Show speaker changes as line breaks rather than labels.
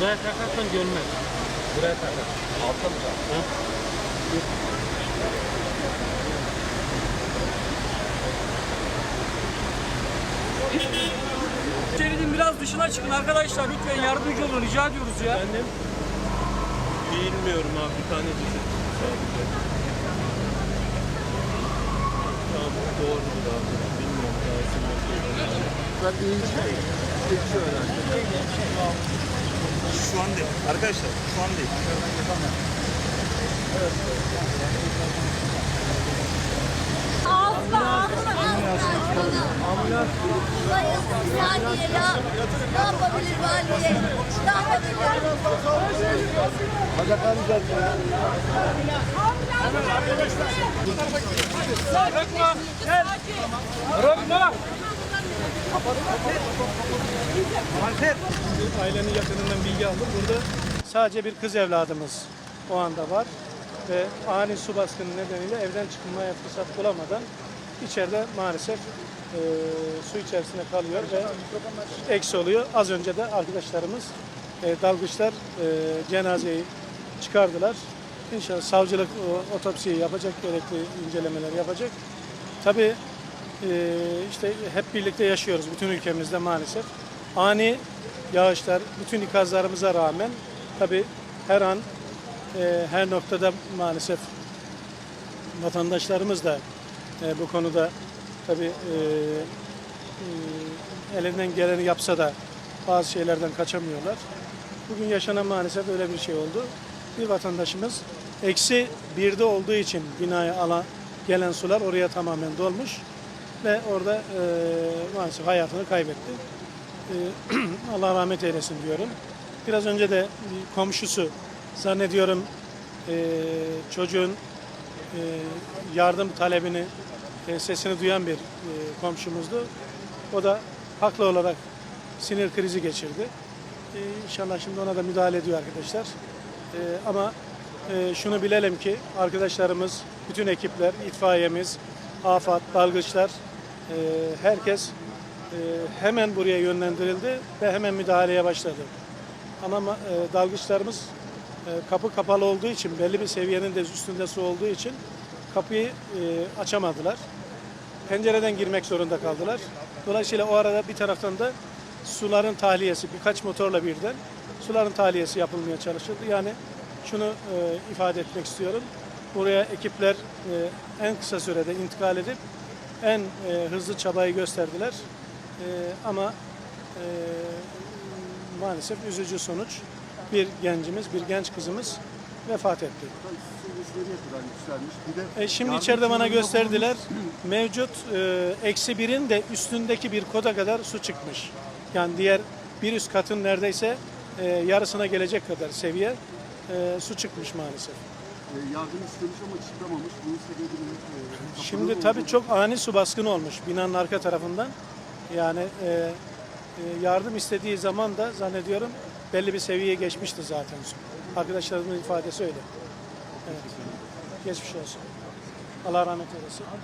Buraya takarsan görmez. Buraya takar.
Altta mı?
Ha?
Şeridin biraz dışına çıkın arkadaşlar lütfen yardımcı olun rica ediyoruz ya.
Efendim? Bilmiyorum abi bir tane düşün. Tamam doğru. Bilmiyorum daha isim yok.
Ben iyi şey. İki öğrenci.
Şu an değil. Arkadaşlar şu an değil.
Ağzına ağzına ağzına.
Ambulans.
Saniye ya. Ne yapabilir valiye? Ne yapabilir?
Bacak alacağız ya.
Bırakma gel. Bırakma.
Ailenin yakınından bilgi aldım. Burada sadece bir kız evladımız o anda var ve ani su baskını nedeniyle evden çıkmaya fırsat bulamadan içeride maalesef e, su içerisinde kalıyor ve eksi oluyor. Az önce de arkadaşlarımız e, dalgıçlar e, cenazeyi çıkardılar. İnşallah savcılık o, otopsiyi yapacak, gerekli incelemeler yapacak. Tabii işte hep birlikte yaşıyoruz bütün ülkemizde maalesef. Ani yağışlar bütün ikazlarımıza rağmen tabii her an e, her noktada maalesef vatandaşlarımız da e, bu konuda tabii e, e, elinden geleni yapsa da bazı şeylerden kaçamıyorlar. Bugün yaşanan maalesef öyle bir şey oldu. Bir vatandaşımız eksi birde olduğu için binaya alan gelen sular oraya tamamen dolmuş ve orada e, maalesef hayatını kaybetti. E, Allah rahmet eylesin diyorum. Biraz önce de komşusu zannediyorum e, çocuğun e, yardım talebini e, sesini duyan bir e, komşumuzdu. O da haklı olarak sinir krizi geçirdi. E, inşallah şimdi ona da müdahale ediyor arkadaşlar. E, ama e, şunu bilelim ki arkadaşlarımız, bütün ekipler, itfaiyemiz, AFAD, dalgıçlar, herkes e, hemen buraya yönlendirildi ve hemen müdahaleye başladı. Ma- e, dalgıçlarımız e, kapı kapalı olduğu için, belli bir seviyenin de üstünde su olduğu için kapıyı açamadılar. Pencereden girmek zorunda kaldılar. Dolayısıyla o arada bir taraftan da suların tahliyesi, birkaç motorla birden suların tahliyesi yapılmaya çalışıldı. Yani şunu ifade etmek istiyorum. Buraya ekipler en kısa sürede intikal edip en e, hızlı çabayı gösterdiler. E, ama e, maalesef üzücü sonuç bir gencimiz, bir genç kızımız vefat etti. E, şimdi içeride bana gösterdiler. Mevcut e, eksi birin de üstündeki bir koda kadar su çıkmış. Yani diğer bir üst katın neredeyse e, yarısına gelecek kadar seviye e, su çıkmış maalesef.
Bulunmuş, e, yardım istemiş ama çıkamamış. Bunun sebebini e,
Şimdi tabii çok ani su baskını olmuş binanın arka tarafından. Yani e, e, yardım istediği zaman da zannediyorum belli bir seviyeye geçmişti zaten su. Arkadaşlarımın ifadesi öyle. Evet. Geçmiş olsun. Allah rahmet eylesin.